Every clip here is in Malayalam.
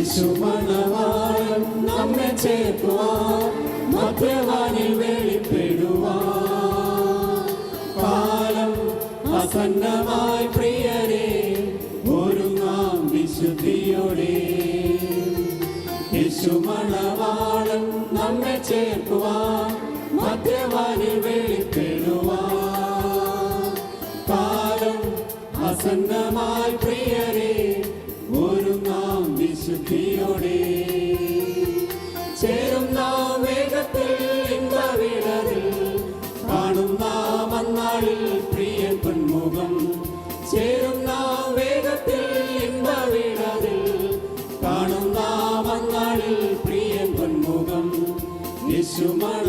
യേശുമണവാളൻ നമ്മെ ചേർക്കുവാൻ മധ്യവാനിൽ വെളിപ്പെടുവാൻ. കാലം അസന്നമായി പ്രിയരെ നാം വിശുദ്ധിയോടെ. യേശുമണവാളൻ നമ്മെ ചേർക്കുവാൻ മധ്യവാനിൽ വെളിപ്പെടുവാൻ. കാലം അസന്നമായി പ്രിയരെ വിശുദ്ധിയോടെ ചേരും നാം വേഗത്തിൽ ഇമ്പവിടതിൽ കാണും നാം അന്നാളിൽ പ്രിയ പൊന്മുഖം ചേരും നാം വേഗത്തിൽ ഇമ്പവിടതിൽ കാണും നാം അന്നാളിൽ പ്രിയ പൊന്മുഖം യേശുമണവാളൻ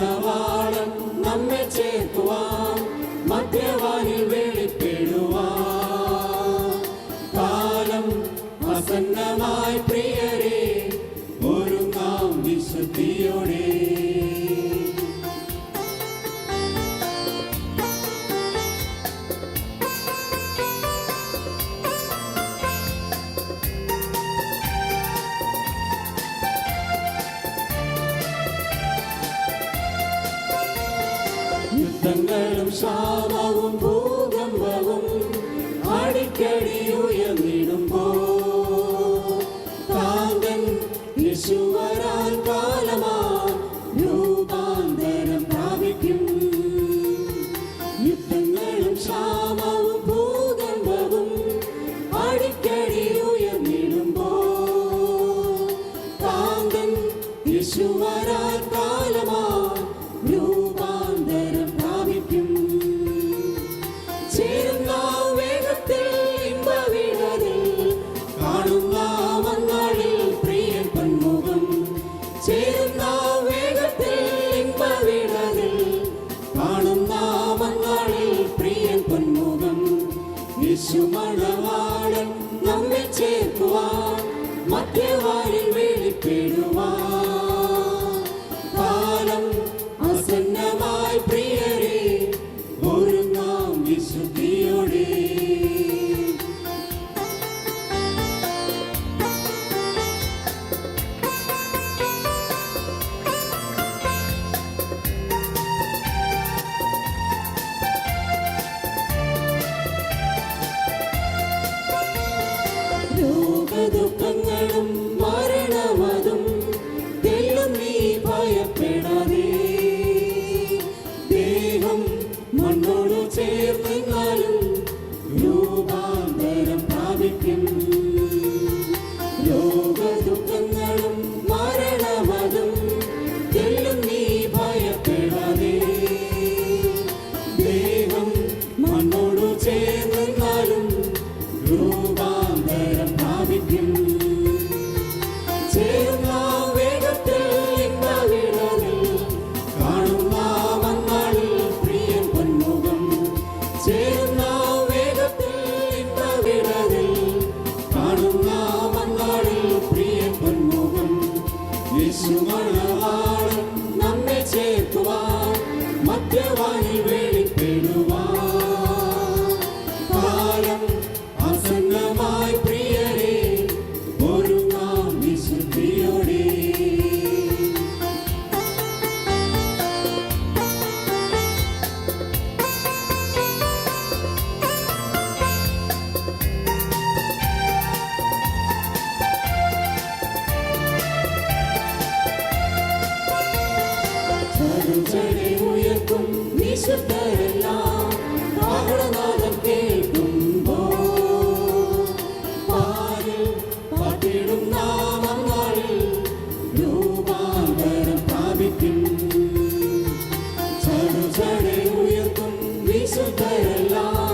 சாபமும் போ ചേർക്കുവാൻ திருச்சடை உயர்த்தும் விசுத்தரெல்லாம் வாகனநாதம் கேட்கும் பாரில் பாட்டிடும் நாமம் நாளில் ரூபாந்தரம் பாதிக்கும் சருச்சடை உயர்த்தும் விசுத்தரெல்லாம்